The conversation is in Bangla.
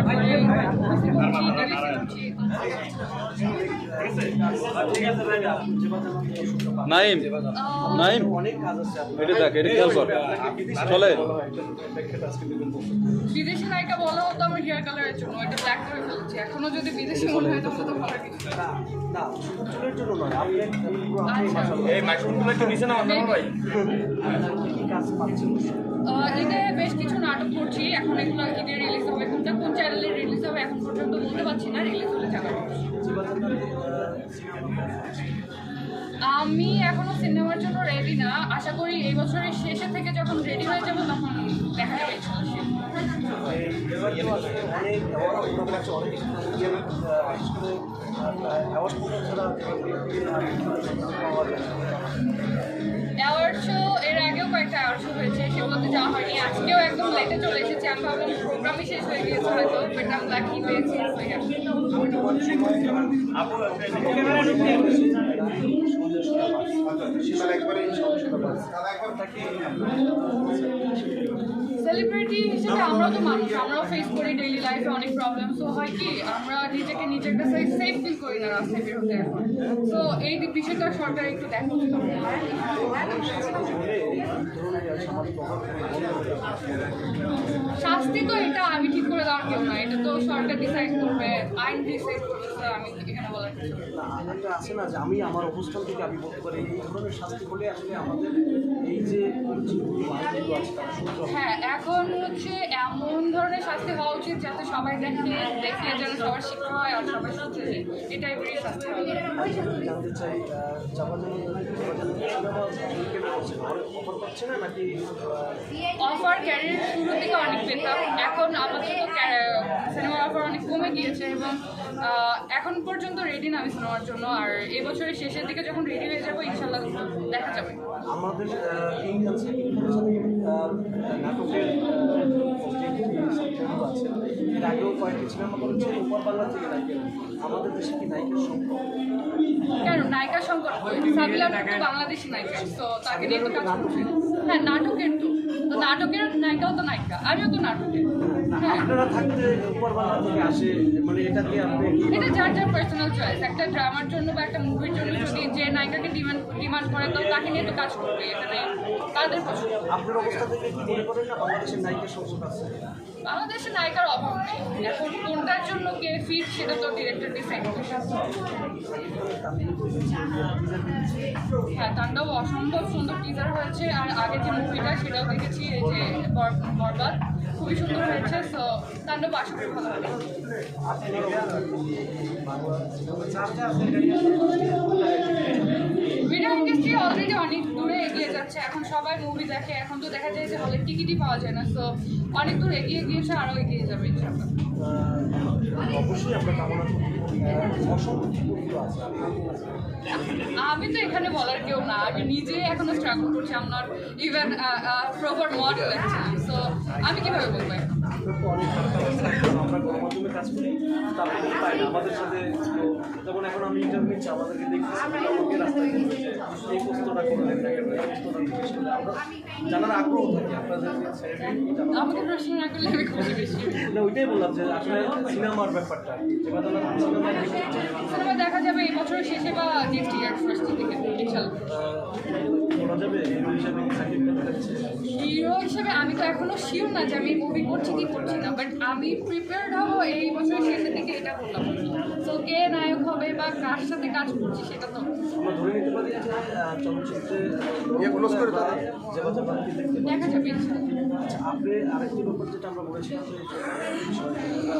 তারপরে করছি, নাইম নাইম অনেক কাজ আছে আপনার এটা দেখ এটা খেয়াল কর। চলে বিদেশি নায়িকা বলা হতো আমার হেয়ার কালারের জন্য এটা ব্ল্যাক করে ফেলছি এখনও যদি বিদেশি মনে হয় তাহলে তো ভালো কিছু। না। না না শুধু চুলের জন্য নয়। আপনি পুরো আপনি আচ্ছা। মাশাআল্লাহ। এই মাইক্রোফোনগুলো একটু নিচে নাও নাও ভাই। কি কি কাজ পাচ্ছেন? ঈদে বেশ কিছু নাটক করছি। এখন এগুলো ঈদে রিলিজ হবে। কোনটা কোন চ্যানেলে রিলিজ হবে এখন পর্যন্ত বলতে পারছি না। রিলিজ আমি এখনও সিনেমার জন্য রেডি না আশা করি এই বছরের শেষে থেকে যখন রেডি হয়ে যাব তখন দেখা যাবে। অ্যাওয়ার্ড শো এর আগেও কয়েকটা অ্যাওয়ার্ড শো হয়েছে সেগুলোতে যাওয়া হয়নি। আজকেও একদম লেটে চলে এসেছে। আমি ভাবলাম প্রোগ্রামই শেষ হয়ে গিয়েছে হয়তো বাট আমি লাকি পেয়েছি গেছে। সেলিব্রিটি হিসেবে আমরাও তো মানুষ আমরাও ফেস করি ডেইলি লাইফে অনেক প্রবলেম সো হয় কি আমরা নিজেকে নিজের কাছে সেফ ফিল করি না রাস্তায় বেরোতে এখন সো এই বিষয়টা সরকার একটু দেখা উচিত শাস্তি তো এটা আমি ঠিক করে দেওয়ার কেউ না এটা তো সরকার ডিসাইড করবে আইন ডিসাইড করবে তো আমি এখানে বলার কিছু নেই। আছে না যে আমি আমার অবস্থান থেকে আমি বলতে পারি এই ধরনের শাস্তি হলে আসলে আমাদের এই যে হ্যাঁ এখন হচ্ছে এমন ধরনের শাস্তি হওয়া উচিত যাতে সবাই দেখে দেখে যেন সবার শিক্ষা হয় আর সবাই শিখতে এটাই বেশি শাস্তি জানতে চাই অফার ক্যারিয়ার শুরুর দিকে অনেক পেতাম এখন সিনেমার অফার অনেক কমে গিয়েছে এবং এখন পর্যন্ত রেডি না আমি সিনেমার জন্য। আর এই বছরের শেষের দিকে যখন রেডি হয়ে যাব ইনশাল্লাহ দেখা যাবে। আমাদের নাটকের আহ, যেগুলো আছে। এর আগেও কয়েকটি সিনেমা করেছে উপর থেকে নায়িকা আমাদের দেশে কি নায়িকার সংখ্যা কেন? নায়িকা সংকট? সাবিলা তো বাংলাদেশি নায়িকা তো তাকে নিয়ে তো কাজ হ্যাঁ নাটকের তো নাটকের নায়িকাও তো নায়িকা আমিও তো নাটকের। আপনারা থাকতে উপর থেকে আসে মানে এটা কি আপনি এটা যার যার পার্সোনাল চয়েস একটা ড্রামার জন্য বা একটা মুভির জন্য যদি যে নায়িকাকে ডিমান্ড ডিমান্ড করে তো তাকে নিয়ে তো কাজ করবে এখানে তাদের পছন্দ। আপনার অবস্থা থেকে কি মনে করেন না বাংলাদেশের নায়িকার সংকট আছে? বাংলাদেশে নায়িকার অভাব নেই। এখন কোনটার জন্য কে ফিট সেটা তো ডিরেক্টর ডিসাইড হ্যাঁ তাণ্ডব অসম্ভব সুন্দর টিজার হয়েছে আর আগে যে মুভিটা সেটাও দেখেছি এই যে বরবাদ। খুবই সুন্দর হয়েছে তো তাণ্ডব আশা করি ভালো হবে। ভিডিও ইন্ডাস্ট্রি অলরেডি অনেক দূরে এগিয়ে যাচ্ছে এখন সবাই মুভি দেখে এখন তো দেখা যায় যে হলের টিকিটই পাওয়া যায় না তো অনেক দূর এগিয়ে গিয়েছে আরও এগিয়ে যাবে ইনশাল্লাহ অবশ্যই আমরা কামনা আমি তো এখানে বলার কেউ না আমি নিজে এখনও স্ট্রাগল করছি আমার ইভেন প্রপার মডেল সো আমি কীভাবে বলব এখন? আপনার তো অনেক ভালো কাজ থাকে। আমরা গণমাধ্যমে কাজ করি তারপরে কিন্তু পাই না। আমাদের সাথে তো যেমন এখন আমি ইন্টারভিউ নিচ্ছি আমাদেরকে আমাকে রাস্তায় এই প্রশ্নটা করে দেন না কেন এই প্রশ্নটা জিজ্ঞেস করলে আমরা জানার আগ্রহ থাকে আপনাদের না ওইটাই বললাম যে আসলে সিনেমার ব্যাপারটা সিনেমা দেখা যাবে এই বছরের শেষে বা নেক্সট ইয়ার ফার্স্ট দিকে বলা যাবে হিরো হিসাবে সাকিব হিরো হিসেবে আমি তো এখনও শিওর না যে আমি মুভি করছি কি করছি না বাট আমি প্রিপেয়ার্ড হব এই বছরের শেষের দিকে এটা বললাম তো কে নায়ক হবে বা কার সাথে কাজ করছি সেটা তো আমরা ধরে নিতে পারি যে আহ, চলচ্চিত্রে ইয়ে। দেখা যাবে আচ্ছা আপনি আরেকটি ব্যাপার যেটা আমরা বলেছিলাম